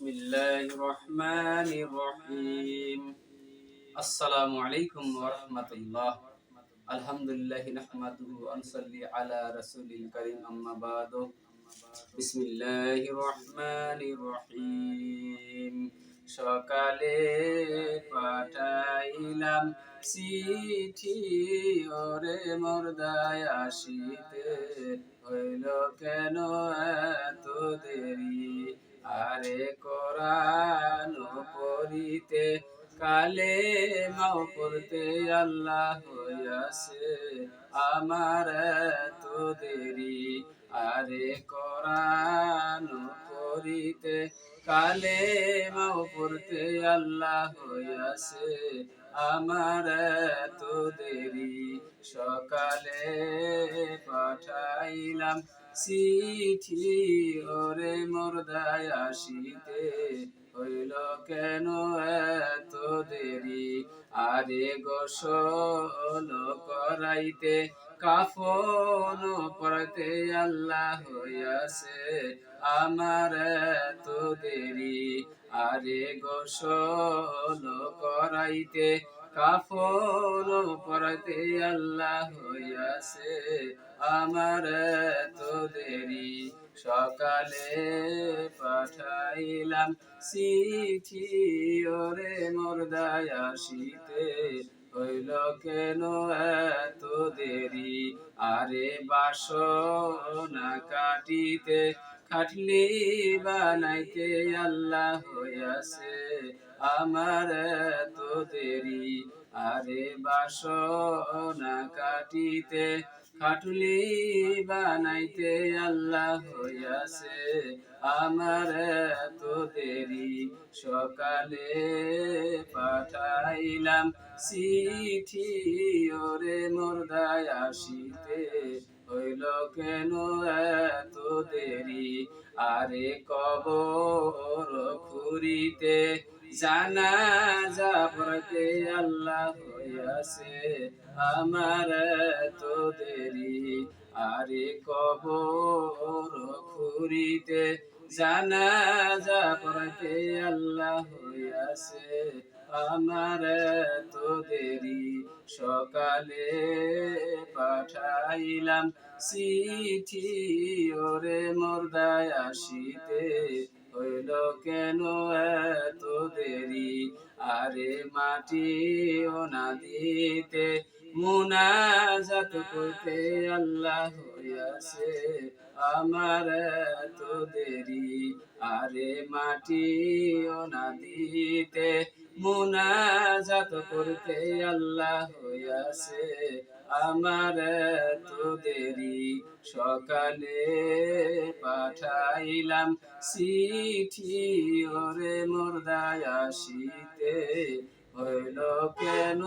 بسم الله الرحمن الرحيم السلام عليكم ورحمة الله الحمد لله نحمده ونصلي على رسول الكريم أما بعد بسم الله الرحمن الرحيم সকালে পাঠাইলাম চিঠি ওরে মোরদায় আসিতে হইল কেন পড়িতে কালে মাও পড়তে আল্লাহ হইয়াছে। আমার এত দেরি, আরে কোরআন করিতে কালে মাও পড়তে আল্লাহ হইয়াছে। আমার এত দেরি, সকালে পাঠাইলাম চিঠি ওরে মোরদায় আসিতে। হইল কেন এত দেরি? আরে গোসল করাইতে, কাফন পড়তে আল্লাহ হইয়াছে আমার এত দেরি। আরে গোসল করাইতে, কাফন পড়তে আল্লাহ হইয়াছে আমার এত দেরি। সকালে পাঠাইলাম চিঠি, ওরে মোরদায় আসিতে হইল কেন এত দেরি? আরে বাসনা কাটিতে খাটলি বানাইতে আল্লাহ হইয়াছে আমার এত দেরি। আরে বাসনা কাটিতে খাটুলি বানাইতে আল্লাহ হইয়াছে। আমার তো দেরি সকালে পাঠাইলাম চিঠি ওরে মোরদায় আসিতে। হইল কেন এত দেরি? আরে কবর খুরিতে জানা যাবতে আল্লাহ হইয়াছে আমার তো দেরি। আরে কবর খুরিতে জানা যাবতে আল্লাহ হইয়াছে আমার তো দেরি সকালে পাঠাইলাম চিঠি। ওরে মোরদায় আসিতে হইল কেন এত দেরি? আরে মাটি ও না দিতে মুনাজাত করতে আল্লাহ হইয়াছে। আমার এত দেরি, আরে মাটি ও না দিতে। মুনাজাত করতে আল্লাহ হইয়াছে। আমার এত দেরি, সকালে পাঠাইলাম চিঠি ওরে মোরদায় আসিতে। হইল কেন